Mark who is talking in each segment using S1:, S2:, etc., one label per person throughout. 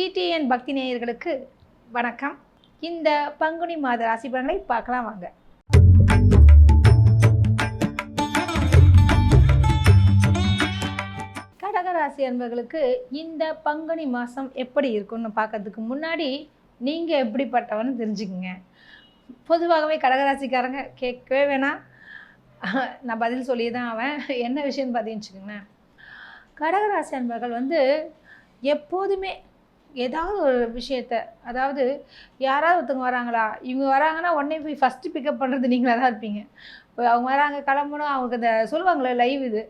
S1: DTN பக்தி நேயர்களுக்கு வணக்கம். இந்த பங்குனி மாத ராசி பலன்களை பார்க்கலாம் வாங்க. கடகராசி அன்பர்களுக்கு இந்த பங்குனி மாதம் எப்படி இருக்கும்னு பார்க்கறதுக்கு முன்னாடி நீங்கள் எப்படிப்பட்டவன்னு தெரிஞ்சுக்குங்க. பொதுவாகவே கடகராசிக்காரங்க கேட்கவே வேணாம். நான் பதில் சொல்லியே தான் அவன் என்ன விஷயம்னு பார்த்தீங்கன்னு வச்சுக்கோங்களேன். கடகராசி அன்பர்கள் வந்து எப்போதுமே ஏதாவது ஒரு விஷயத்த அதாவது யாராவது ஒருத்தவங்க வராங்களா? இவங்க வராங்கன்னா உடனே போய் ஃபஸ்ட்டு பிக்கப் பண்ணுறது நீங்களாக தான் இருப்பீங்க. இப்போ அவங்க வராங்க கிளம்பணும் அவங்களுக்கு அந்த சொல்லுவாங்களே லைவ் இது.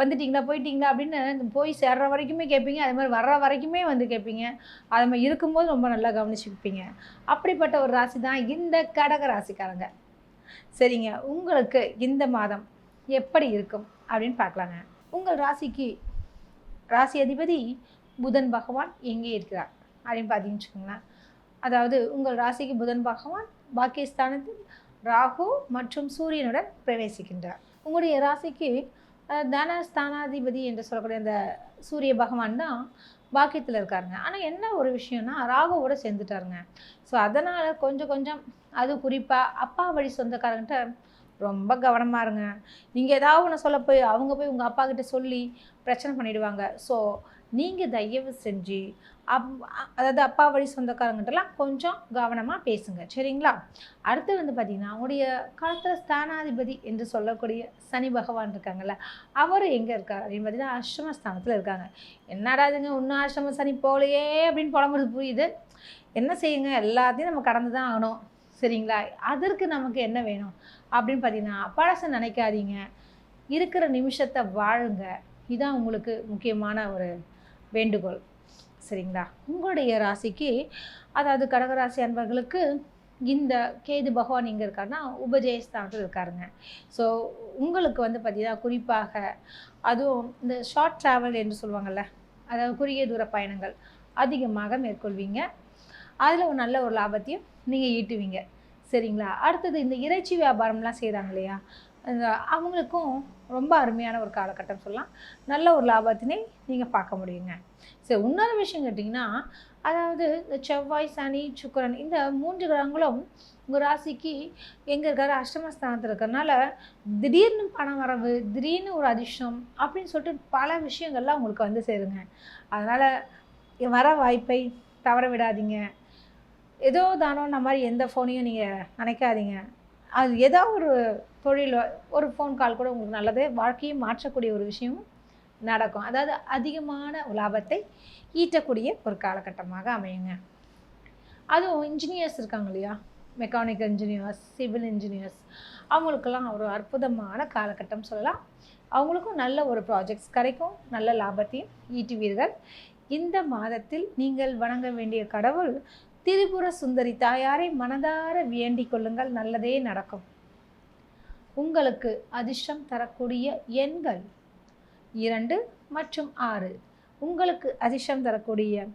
S1: வந்துட்டிங்களா போயிட்டீங்களா அப்படின்னு போய் சேர்ற வரைக்குமே கேட்பீங்க. அதே மாதிரி வர்ற வரைக்குமே வந்து கேட்பீங்க. அது மாதிரி இருக்கும்போது ரொம்ப நல்லா கவனிச்சுப்பீங்க. அப்படிப்பட்ட ஒரு ராசி தான் இந்த கடக ராசிக்காரங்க. சரிங்க. உங்களுக்கு இந்த மாதம் எப்படி இருக்கும் அப்படின்னு பார்க்கலாங்க. உங்கள் ராசிக்கு ராசி அதிபதி புதன் பகவான் எங்கே இருக்கிறார் அப்படின்னு பார்த்தீங்கன்னு வச்சுக்கோங்களேன். அதாவது உங்கள் ராசிக்கு புதன் பகவான் பாக்கியஸ்தானத்தில் ராகு மற்றும் சூரியனுடன் பிரவேசிக்கின்றார். உங்களுடைய ராசிக்கு தன தனஸ்தானாதிபதி என்று சொல்லக்கூடிய அந்த சூரிய பகவான் தான் பாக்கியத்தில் இருக்காருங்க. ஆனால் என்ன ஒரு விஷயம்னா ராகுவோட சேர்ந்துட்டாருங்க. ஸோ அதனால் கொஞ்சம் கொஞ்சம் அது குறிப்பாக அப்பா வழி சொந்தக்காரங்கிட்ட ரொம்ப கவனமாக இருங்க. நீங்கள் ஏதாவது ஒன்று சொல்ல போய் அவங்க போய் உங்கள் அப்பா கிட்ட சொல்லி பிரச்சனை பண்ணிடுவாங்க. ஸோ நீங்கள் தயவு செஞ்சு அப் அதாவது அப்பா வழி சொந்தக்காரங்கிட்டலாம் கொஞ்சம் கவனமாக பேசுங்க. சரிங்களா? அடுத்து வந்து பார்த்திங்கன்னா அவங்களுடைய காலத்தில் ஸ்தானாதிபதி என்று சொல்லக்கூடிய சனி பகவான் இருக்காங்கல்ல அவர் எங்கே இருக்கார் அப்படின்னு பார்த்தீங்கன்னா அஷ்டம ஸ்தானத்தில் இருக்காங்க. என்னடா இதுங்க இன்னும் ஆசிரம சனி போகலையே அப்படின்னு புலம்புறது புரியுது. என்ன செய்யுங்க? எல்லாத்தையும் நம்ம கடந்து தான் ஆகணும். சரிங்களா? அதற்கு நமக்கு என்ன வேணும்? அப்படின்னு பார்த்தீங்கன்னா பழசை நினைக்காதீங்க. இருக்கிற நிமிஷத்தை வாழுங்க. இதான் உங்களுக்கு முக்கியமான ஒரு வேண்டுகோள். சரிங்களா? உங்களுடைய ராசிக்கு அதாவது கடகராசி அன்பர்களுக்கு இந்த கேது பகவான் இங்கே இருக்காருன்னா உபஜயஸ்தானத்தில் இருக்காருங்க. ஸோ உங்களுக்கு வந்து பார்த்தீங்கன்னா குறிப்பாக அதுவும் இந்த ஷார்ட் ட்ராவல் என்று சொல்லுவாங்கள்ல அதாவது குறுகிய தூர பயணங்கள் அதிகமாக மேற்கொள்வீங்க. அதில் ஒரு நல்ல ஒரு லாபத்தையும் நீங்கள் ஈட்டுவீங்க. சரிங்களா? அடுத்தது இந்த இறைச்சி வியாபாரம்லாம் செய்கிறாங்க இல்லையா? அவங்களுக்கும் ரொம்ப அருமையான ஒரு காலகட்டம் சொல்லலாம். நல்ல ஒரு லாபத்தினை நீங்கள் பார்க்க முடியுங்க. சரி இன்னொரு விஷயம் கேட்டிங்கன்னா அதாவது இந்த செவ்வாய் சனி சுக்கரன் இந்த மூன்று கிரகங்களும் உங்கள் ராசிக்கு எங்கே இருக்காரு? அஷ்டமஸ்தானத்தில் இருக்கிறனால திடீர்னு பணம் வரவு திடீர்னு ஒரு அதிர்ஷ்டம் அப்படின்னு சொல்லிட்டு பல விஷயங்கள்லாம் உங்களுக்கு வந்து சேருங்க. அதனால் வர வாய்ப்பை தவற விடாதீங்க. ஏதோ தானோன்ற மாதிரி எந்த ஃபோனையும் நீங்கள் நினைக்காதீங்க அது ஏதோ ஒரு தொழில் ஒரு ஃபோன் கால் கூட உங்களுக்கு நல்லது. வாழ்க்கையை மாற்றக்கூடிய ஒரு விஷயமும் நடக்கும். அதாவது அதிகமான லாபத்தை ஈட்டக்கூடிய ஒரு காலகட்டமாக அமையுங்க. அதுவும் இன்ஜினியர்ஸ் இருக்காங்க இல்லையா? மெக்கானிக்கல் இன்ஜினியர்ஸ் சிவில் இன்ஜினியர்ஸ் அவங்களுக்கெல்லாம் ஒரு அற்புதமான காலகட்டம் சொல்லலாம். அவங்களுக்கும் நல்ல ஒரு ப்ராஜெக்ட்ஸ் கிடைக்கும். நல்ல லாபத்தையும் ஈட்டுவீர்கள். இந்த மாதத்தில் நீங்கள் வணங்க வேண்டிய கடவுள் திரிபுர சுந்தரி தாயாரை மனதார வேண்டிக் கொள்ளுங்கள் நல்லதே நடக்கும். உங்களுக்கு அதிர்ஷ்டம் தரக்கூடிய எண்கள் இரண்டு மற்றும் ஆறு. உங்களுக்கு அதிர்ஷ்டம் தரக்கூடிய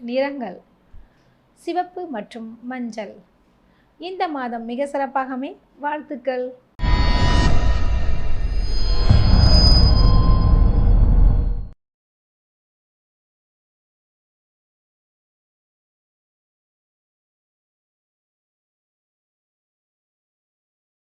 S1: நிறங்கள் சிவப்பு மற்றும் மஞ்சள். இந்த மாதம் மிக சிறப்பாகவே வாழ்த்துக்கள்.